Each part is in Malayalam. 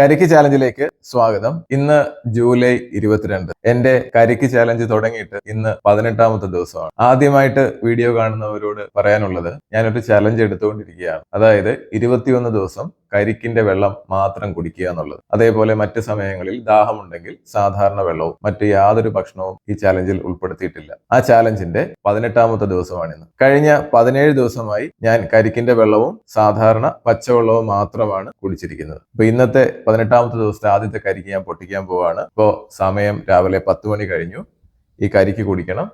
കരിക്ക് ചാലഞ്ചിലേക്ക് സ്വാഗതം. ഇന്ന് ജൂലൈ ഇരുപത്തിരണ്ട്. എന്റെ കരിക്ക് ചാലഞ്ച് തുടങ്ങിയിട്ട് ഇന്ന് പതിനെട്ടാമത്തെ ദിവസമാണ്. ആദ്യമായിട്ട് വീഡിയോ കാണുന്നവരോട് പറയാനുള്ളത് ഞാനൊരു ചാലഞ്ച് എടുത്തുകൊണ്ടിരിക്കുകയാണ്. അതായത് ഇരുപത്തിയൊന്ന് ദിവസം കരിക്കിന്റെ വെള്ളം മാത്രം കുടിക്കുക എന്നുള്ളത്. അതേപോലെ മറ്റ് സമയങ്ങളിൽ ദാഹമുണ്ടെങ്കിൽ സാധാരണ വെള്ളവും മറ്റ് യാതൊരു ഭക്ഷണവും ഈ ചാലഞ്ചിൽ ഉൾപ്പെടുത്തിയിട്ടില്ല. ആ ചാലഞ്ചിന്റെ പതിനെട്ടാമത്തെ ദിവസമാണിന്ന്. കഴിഞ്ഞ പതിനേഴ് ദിവസമായി ഞാൻ കരിക്കിന്റെ വെള്ളവും സാധാരണ പച്ചവെള്ളവും മാത്രമാണ് കുടിച്ചിരിക്കുന്നത്. അപ്പൊ ഇന്നത്തെ പതിനെട്ടാമത്തെ ദിവസത്തെ ആദ്യത്തെ കരിക്ക് ഞാൻ പൊട്ടിക്കാൻ പോവാണ്. ഇപ്പോ സമയം രാവിലെ പത്ത് മണി കഴിഞ്ഞു. ഈ കരിക്ക് കുടിക്കണം.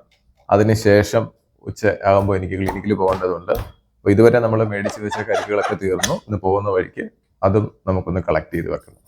അതിനുശേഷം ഉച്ച ആകുമ്പോൾ എനിക്ക് ക്ലിനിക്കിൽ പോകേണ്ടതുണ്ട്. അപ്പോൾ ഇതുവരെ നമ്മൾ മേടിച്ച് വെച്ച കരിക്കുകളൊക്കെ തീർന്നു. ഇന്ന് പോകുന്ന വഴിക്ക് അതും നമുക്കൊന്ന് കളക്ട് ചെയ്ത് വെക്കണം.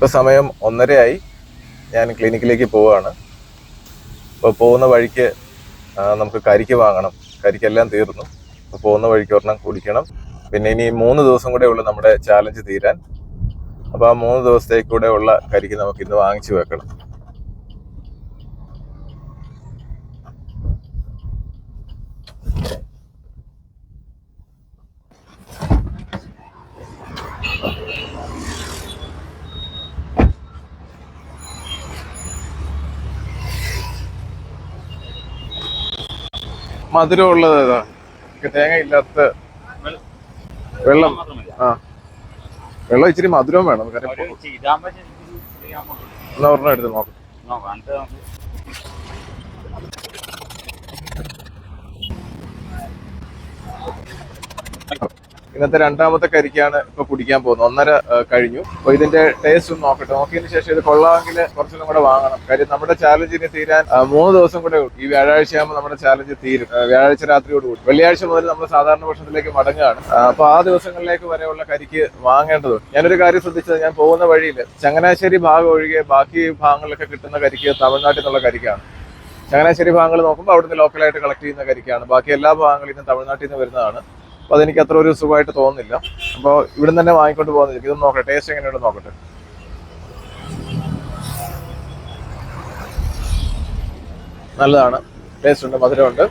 ഇപ്പോൾ സമയം ഒന്നരയായി. ഞാൻ ക്ലിനിക്കിലേക്ക് പോവുകയാണ് അപ്പോൾ പോകുന്ന വഴിക്ക് നമുക്ക് കരിക്ക് വാങ്ങണം. കരിക്കെല്ലാം തീർന്നു. അപ്പോൾ പോകുന്ന വഴിക്ക് ഒരെണ്ണം കുടിക്കണം. പിന്നെ ഇനി മൂന്ന് ദിവസം കൂടെ ഉള്ളു നമ്മുടെ ചാലഞ്ച് തീരാൻ. അപ്പോൾ ആ മൂന്ന് ദിവസത്തേക്ക് കൂടെ ഉള്ള കരിക്ക് നമുക്ക് ഇന്ന് വാങ്ങിച്ചു വെക്കണം. മധുരമുള്ളത് ഏതാ? തേങ്ങ ഇല്ലാത്ത വെള്ളം. ആ. വെള്ളം ഇച്ചിരി മധുരം വേണം. എന്നാ ഒരെണ്ണം എടുത്ത് നോക്കാം. ഇന്നത്തെ രണ്ടാമത്തെ കരിക്കാണ് ഇപ്പൊ കുടിക്കാൻ പോകുന്നത്. ഒന്നര കഴിഞ്ഞു. അപ്പൊ ഇതിന്റെ ടേസ്റ്റ് ഒന്ന് നോക്കട്ടെ. നോക്കിയതിന് ശേഷം ഇത് കൊള്ളാമെങ്കിൽ കുറച്ചും കൂടെ വാങ്ങണം. കാര്യം നമ്മുടെ ചാലഞ്ചിന് തീരാൻ മൂന്ന് ദിവസം കൂടെ. ഈ വ്യാഴാഴ്ച ആകുമ്പോൾ നമ്മുടെ ചാലഞ്ച് തീരും. വ്യാഴാഴ്ച രാത്രിയോട് കൂടി. വെള്ളിയാഴ്ച മുതൽ നമ്മൾ സാധാരണ ഭക്ഷണത്തിലേക്ക് മടങ്ങുകയാണ്. അപ്പൊ ആ ദിവസങ്ങളിലേക്ക് വരെയുള്ള കരിക്ക് വാങ്ങേണ്ടതുണ്ട്. ഞാനൊരു കാര്യം ശ്രദ്ധിച്ചത്. ഞാൻ പോകുന്ന വഴിയിൽ ചങ്ങനാശ്ശേരി ഭാഗം ഒഴികെ ബാക്കി ഭാഗങ്ങളിലൊക്കെ കിട്ടുന്ന കരിക്ക് തമിഴ്നാട്ടിൽ നിന്നുള്ള കരിക്കാണ്. ചങ്ങനാശ്ശേരി ഭാഗങ്ങൾ നോക്കുമ്പോൾ അവിടുന്ന് ലോക്കലായിട്ട് കളക്ട് ചെയ്യുന്ന കരിക്കാണ്. ബാക്കി എല്ലാ ഭാഗങ്ങളിൽ നിന്നും തമിഴ്നാട്ടിൽ നിന്ന് വരുന്നതാണ്. അപ്പോൾ അതെനിക്ക് അത്ര ഒരു സുഖമായിട്ട് തോന്നുന്നില്ല. അപ്പോൾ ഇവിടെ തന്നെ വാങ്ങിക്കൊണ്ട് പോകുന്നില്ല ഇതൊന്ന് നോക്കട്ടെ. ടേസ്റ്റ് എങ്ങനെയുണ്ട് നോക്കട്ടെ. നല്ലതാണ്. ടേസ്റ്റ് ഉണ്ട് മധുരമുണ്ട്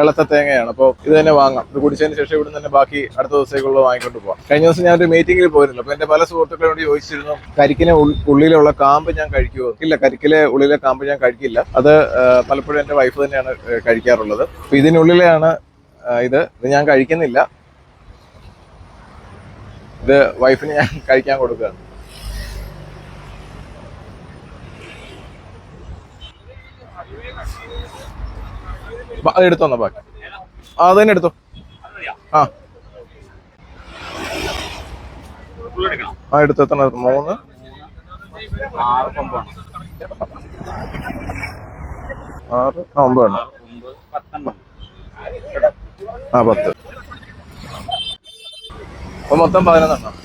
ഇളത്ത തേങ്ങയാണ്. അപ്പോൾ ഇത് തന്നെ വാങ്ങാം. ഇത് കുടിച്ചതിന് ശേഷം ഇവിടെ തന്നെ ബാക്കി അടുത്ത ദിവസത്തേക്കുള്ള വാങ്ങിക്കൊണ്ട് പോകാം കഴിഞ്ഞ ദിവസം ഞാനൊരു മീറ്റിംഗിൽ പോയിരുന്നു. അപ്പോൾ എന്റെ പല സുഹൃത്തുക്കളോട് ചോദിച്ചിരുന്നു കരിക്കിനെ ഉള്ളിലുള്ള കാമ്പ് ഞാൻ കഴിക്കുമോ ഇല്ല കരിക്കിലെ ഉള്ളിലെ കാമ്പ് ഞാൻ കഴിക്കില്ല. അത് പലപ്പോഴും എന്റെ വൈഫ് തന്നെയാണ് കഴിക്കാറുള്ളത്. അപ്പോൾ ഇതിനുള്ളിലെയാണ് ഇത് ഇത് ഞാൻ കഴിക്കുന്നില്ല. ഇത് വൈഫിന് ഞാൻ കഴിക്കാൻ കൊടുക്കുക എടുത്തോ എന്നാ ബാക്കി. അത് തന്നെ എടുത്തോ. ആ. ആ എടുത്തു എത്ര? മൂന്ന്. ആറ് ഒമ്പത് എണ്ണം ആ പത്ത്. അപ്പൊ മൊത്തം പതിനൊന്നെണ്ണം.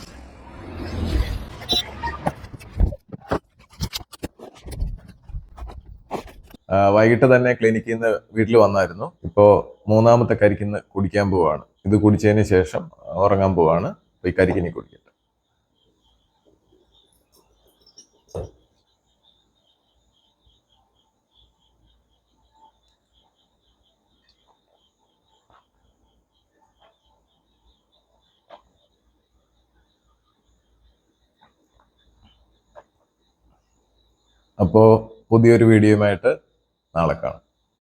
വൈകിട്ട് തന്നെ ക്ലിനിക്കിൽ നിന്ന് വീട്ടിൽ വന്നായിരുന്നു. ഇപ്പോൾ മൂന്നാമത്തെ കരിക്കിന്ന് കുടിക്കാൻ പോവാണ്. ഇത് കുടിച്ചതിന് ശേഷം ഉറങ്ങാൻ പോവാണ്. ഈ കരിക്കിനി കുടിക്കട്ടെ അപ്പോൾ പുതിയൊരു വീഡിയോയുമായിട്ട് നാളെ കാണാം.